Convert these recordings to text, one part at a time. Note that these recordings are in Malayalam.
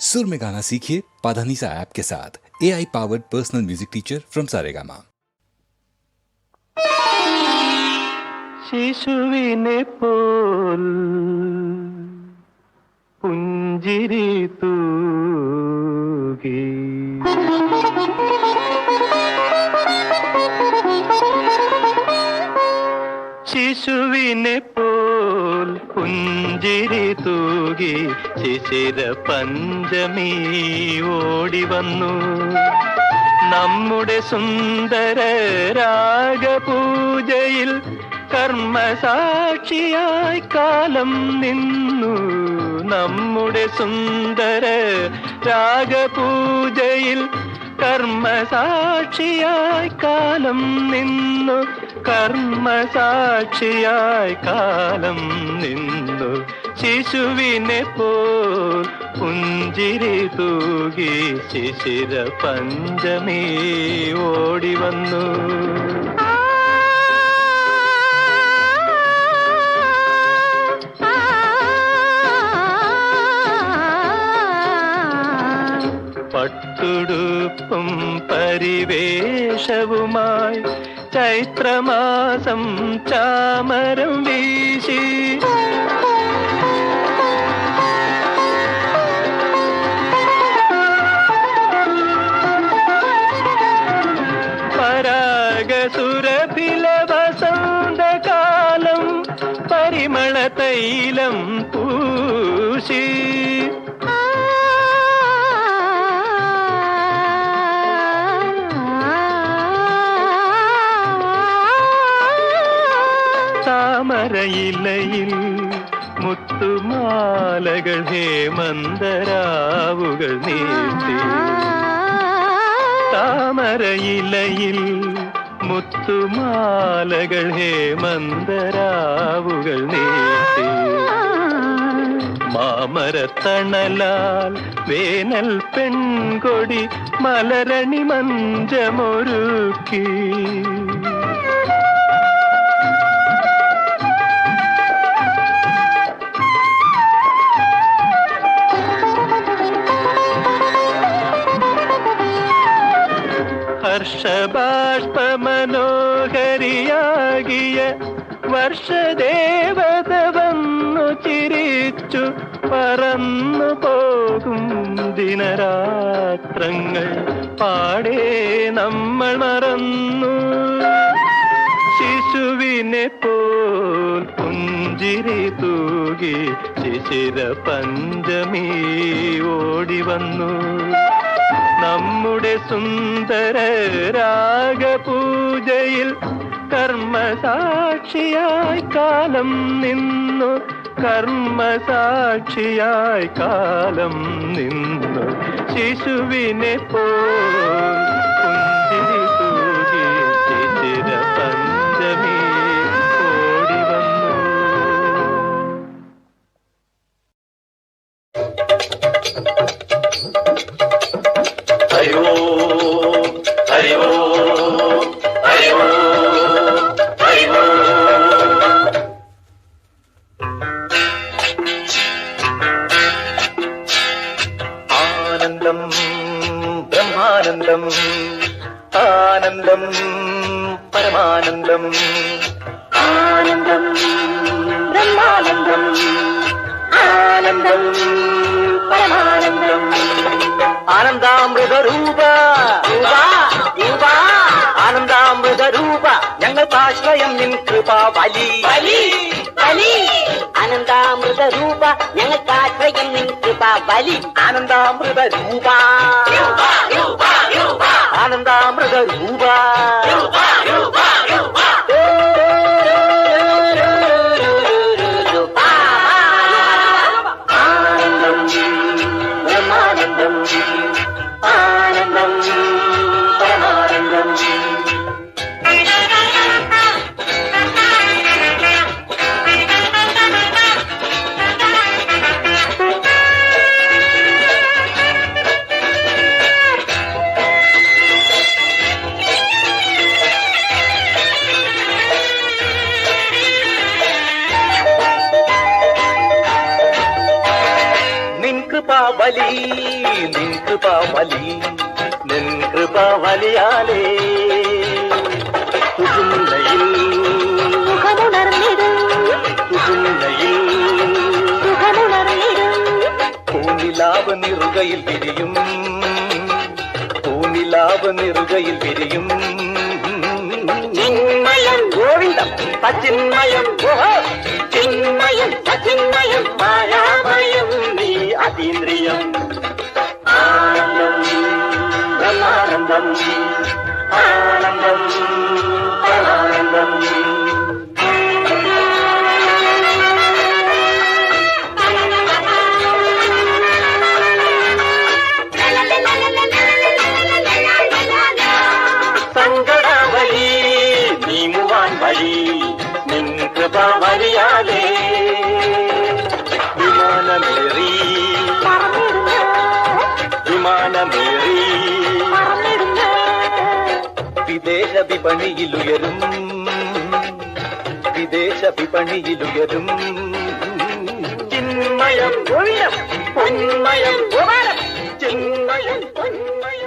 सुर में गाना सीखिए पाधानीसा ऐप के साथ। A I powered personal music teacher from Saregama ಶಿಶುವಿನೆ ಪೋಲ್ ಪುಂಜಿರಿ ತೂಗಿ പുഞ്ചിരി തൂകി ശിശിര പഞ്ചമി ഓടി വന്നു. നമ്മുടെ സുന്ദര രാഗപൂജയിൽ കർമ്മസാക്ഷിയായി കാലം നിന്നു. നമ്മുടെ സുന്ദര രാഗപൂജയിൽ കർമ്മസാക്ഷിയായി കാലം നിന്നു. കർമ്മസാക്ഷിയായി കാലം നിന്നു. ശിശുവിനെ പോൽ പുഞ്ചിരി തൂകി ശിശിര പഞ്ചമി ഓടി വന്നു. പട്ടുടുപ്പും പരിവേഷവുമായി ചൈത്രമാസം ചാമരം വീശി. മുത്തുമാലകൾ ഹേമന്തരാവുകൾ നീട്ടി. താമരയിലയിൽ മുത്തുമാലകൾ ഹേമന്തരാവുകൾ നീട്ടി. മാമരത്തണലാൽ വേനൽ പെൺകൊടി മലരണി മഞ്ചമൊരുക്കി. ഹർഷബാഷ്പമനോഹരിയാകിയ വർഷദേവത വന്നു ചിരിച്ചു പറന്നു പോകും ദിനരാത്രങ്ങൾ. പാടേ നമ്മൾ മറന്നു. ശിശുവിനെ പോൽ പുഞ്ചിരി തൂകി ശിശിര പഞ്ചമി ഓടി വന്നു നമ്മുടെ സുന്ദര രാഗപൂജയിൽ കർമ്മസാക്ഷിയായി കാലം നിന്നു കർമ്മസാക്ഷിയായി കാലം നിന്നു. ശിശുവിനെ പോൽ ഞങ്ങൾക്കാശ്രയം നിൻ കൃപ വലി ബലി ബലി ആനന്ദാമൃത രൂപ ഞങ്ങൾക്ക് ആശ്രയം നിൻ കൃപ ബലി ആനന്ദാമൃത രൂപ ആനന്ദാമൃത രൂപ వలి నిన్ కృపా వలియాలే புதுமுனையில் முகமுணர்ந்திடும் புதுமுனையில் முகமுணர்ந்திடும் பூநிலாப நிறுகையில் விரியும் பூநிலாப நிறுகையில் விரியும். சின்மயம் கோவிந்தம் பச்சின்மயம் சின்மயம் சச்சின்மயம் மாயா. ஆனந்தம் ஆனந்தம் ஆனந்தம் വിപണിയിലുയരും വിദേശ വിപണിയിലുയരും ചിന്മയം ഒഴിയം പൊന്മയം ഉപരം ചിന്മയം പൊന്മയം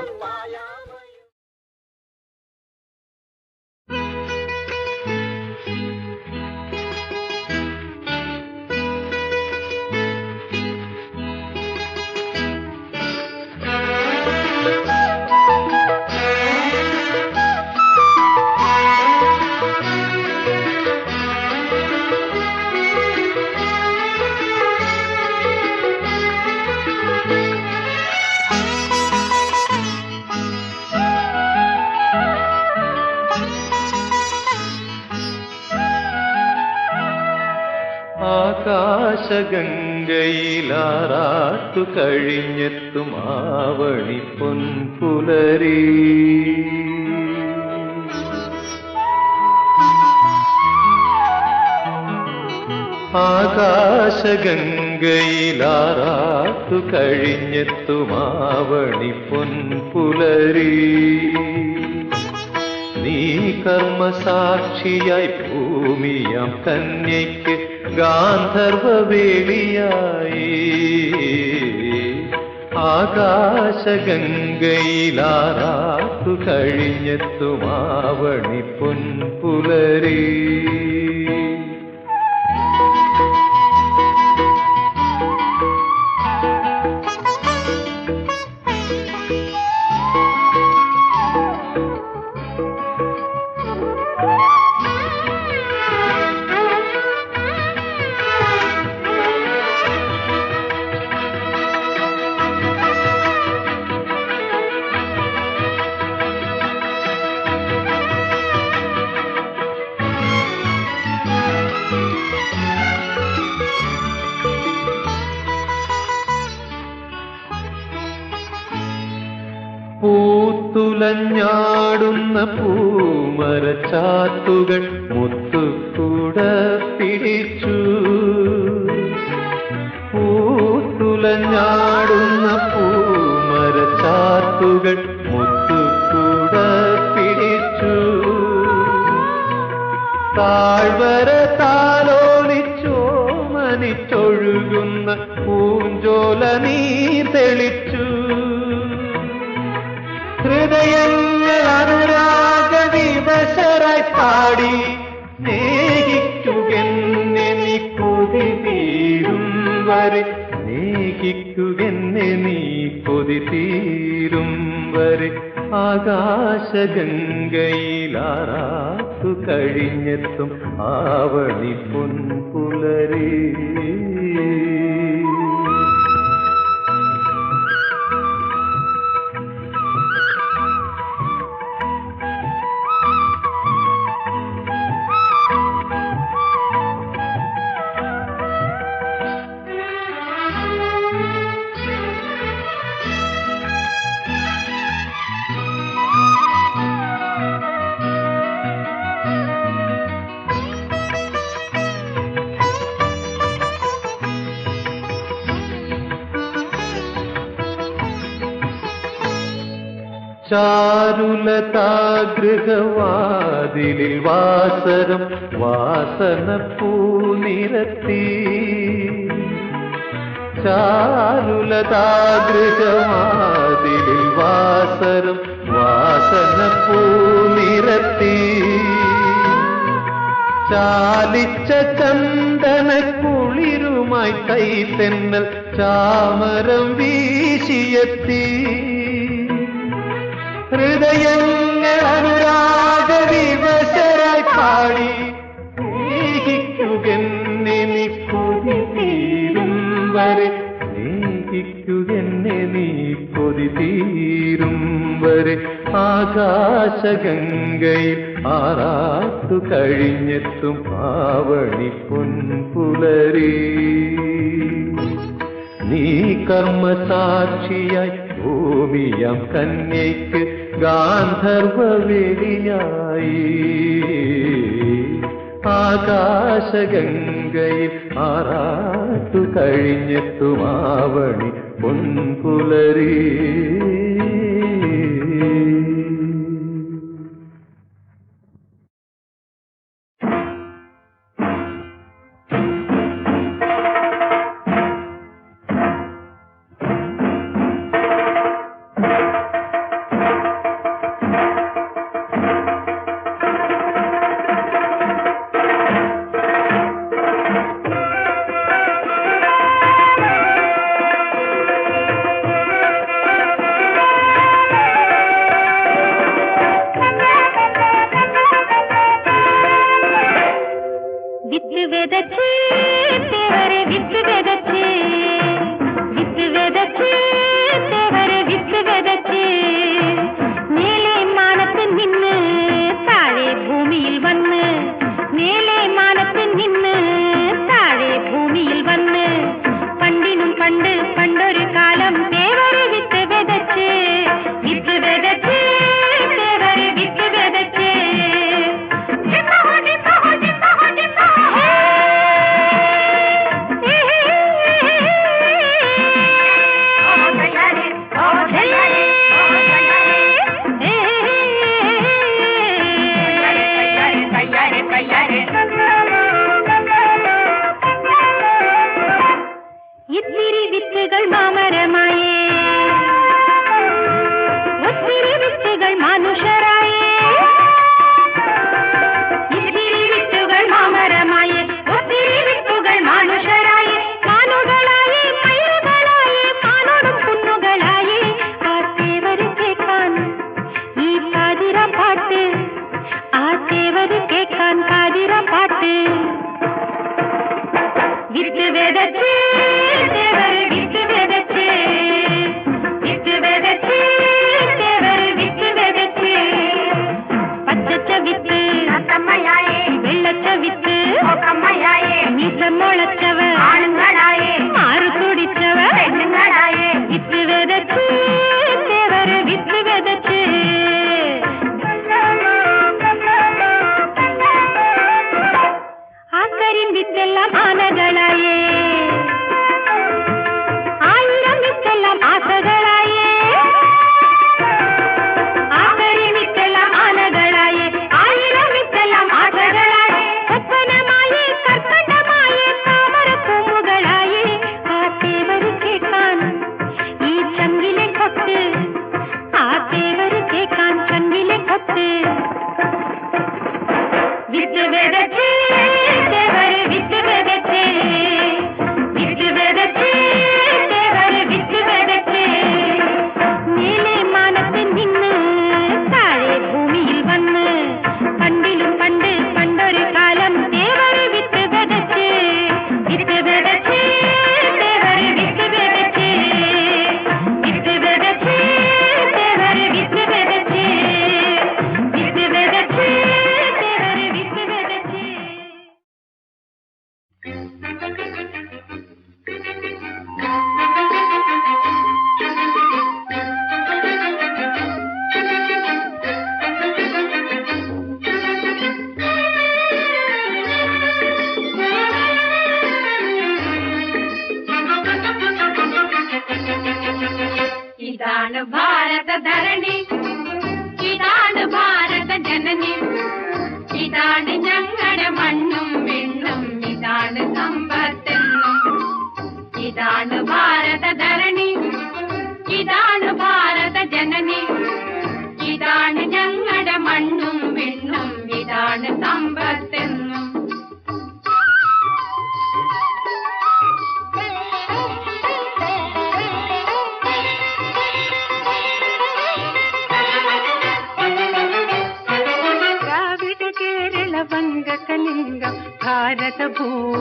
ആകാശഗംഗയിലാറാട്ടു കഴിഞ്ഞെത്തും ആവണി പൊൻപുലരി. ആകാശഗംഗയിലാറാട്ടു കഴിഞ്ഞെത്തും ആവണി പൊൻപുലരി. നീ കർമ്മസാക്ഷിയായി ഭൂമിയാം കന്യയ്ക്ക് ഗാന്ധർവവേളിയായി. ആകാശഗംഗയിലാറാത്തു കഴിഞ്ഞെത്തുമാവണി പൊൻപുലരി. പൂത്തുലഞ്ഞാടുന്ന പൂമരച്ചാത്തുകൾ മുത്തുകൂട പിടിച്ചു. പൂത്തുലഞ്ഞാടുന്ന പൂമരച്ചാത്തുകൾ മുത്തുകൂട പിടിച്ചു. താഴ്വര ആകാശഗംഗയിലാറാത്തു കഴിഞ്ഞെത്തും ആവണി പൊൻപുലരേ ചാരുലതാഗൃഹവാതിലിൽ വാസരം വാസന പൂനിരത്തി ചാരുലതാഗൃഹവാതിലിൽ വാസരം വാസന പൂനിരത്തി ചാലിച്ച ചന്ദന കുളിരുമായി തൈ തെന്നൽ ചാമരം വീശിയെത്തി. ഹൃദയങ്ങൾ അനുരാഗ വിവശരായി പാടി സ്നേഹിക്കുകെന്നെ വരെ. സ്നേഹിക്കുകെന്നെ നീ കൊതി തീരും വരെ. ആകാശഗംഗയിൽ ആറാത്തു കഴിഞ്ഞെത്തും ആവണി പൊൻപുലരി. നീ കർമ്മസാക്ഷിയായി ഭൂമിയം കന്യയ്ക്ക് ഗാന്ധർവവെളിയായി ആകാശഗംഗയിൽ ആറാട്ടു കഴിഞ്ഞിട്ടുമാവണി പൊൻകുലരീ பச்சச்சவித்து வெள்ளச்சவித்து நீச்ச முளைச்சவ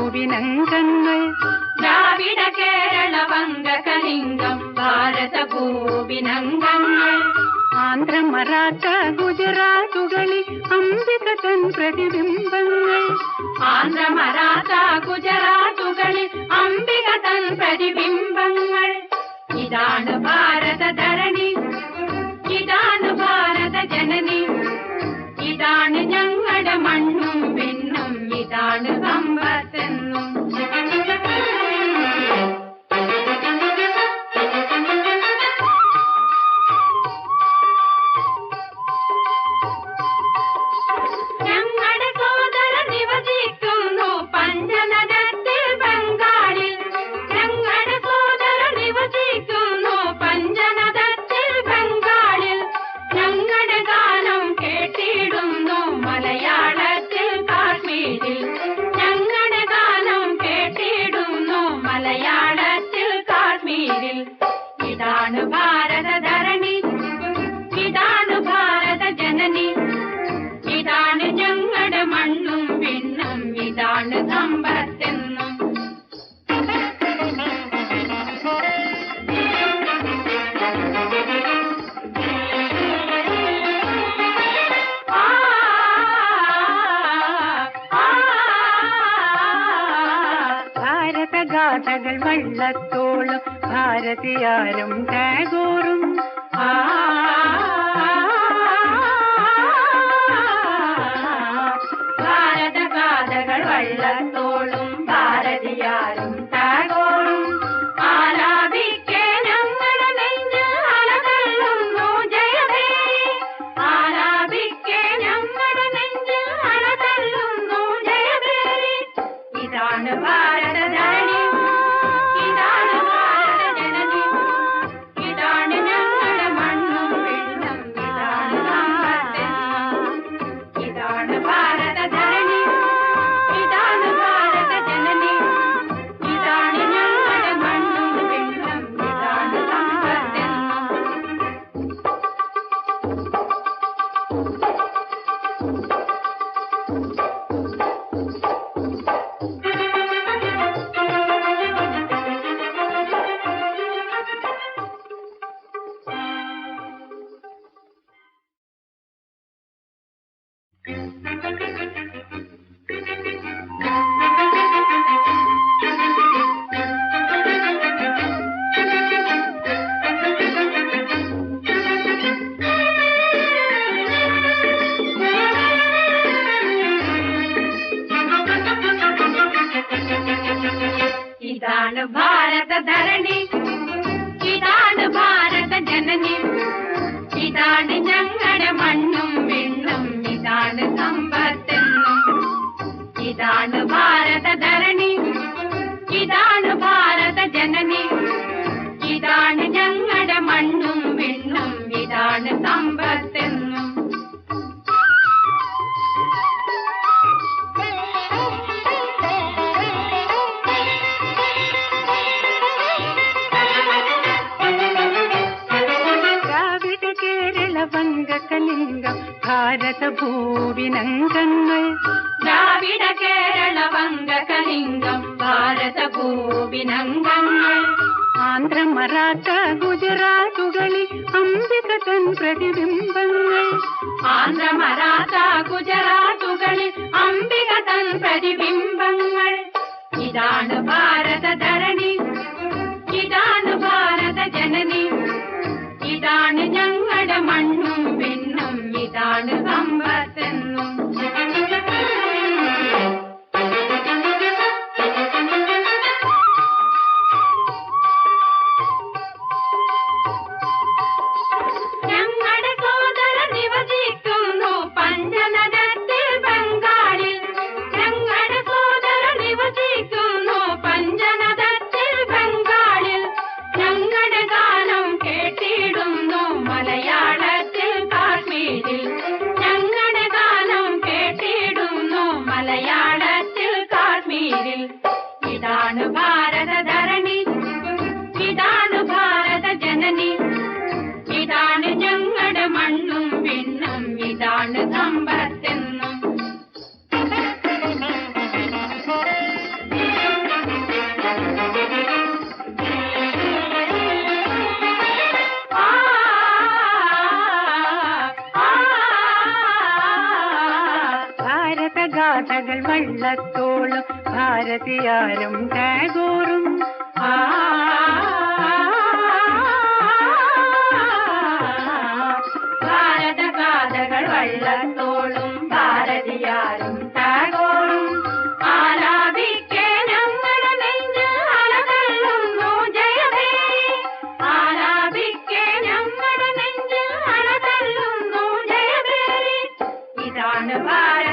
ഭൂവിനങ്കങ്ങൾ ദ്രാവിഡ കേരള द्राविड ഭാരത ഭൂവിനങ്കങ്ങൾ ആന്ധ്ര മറാത്ത ഗുജറാത്തുകളിൽ അംബിക തൻ പ്രതിബിംബങ്ങൾ ആന്ധ്ര മറാത്ത ഗുജറാത്തുകളിൽ അംബിക തൻ പ്രതിബിംബങ്ങൾ ഇതാണ് go. ದರ പങ്ക കലിംഗം ഭാരത ഭൂവിനംഗങ്ങൾ. ദ്രാവിഡ കേരള പങ്ക കലിംഗം ഭാരത ഭൂവിനംഗങ്ങൾ. ആന്ധ്ര മറാത്ത ഗുജറാത്തുകളിൽ അംബിക തൻ പ്രതിബിംബങ്ങൾ. ആന്ധ്ര മറാത്ത ഗുജറാത്തുകളിൽ അംബിക തൻ പ്രതിബിംബങ്ങൾ. ഇതാണ് ഭാരത ധര വെള്ളത്തോളം ഭാരതിയാരും ടാഗോറും ആ ഭാരതിയാരും ടാഗോറും ഇതാണ് ഭാരത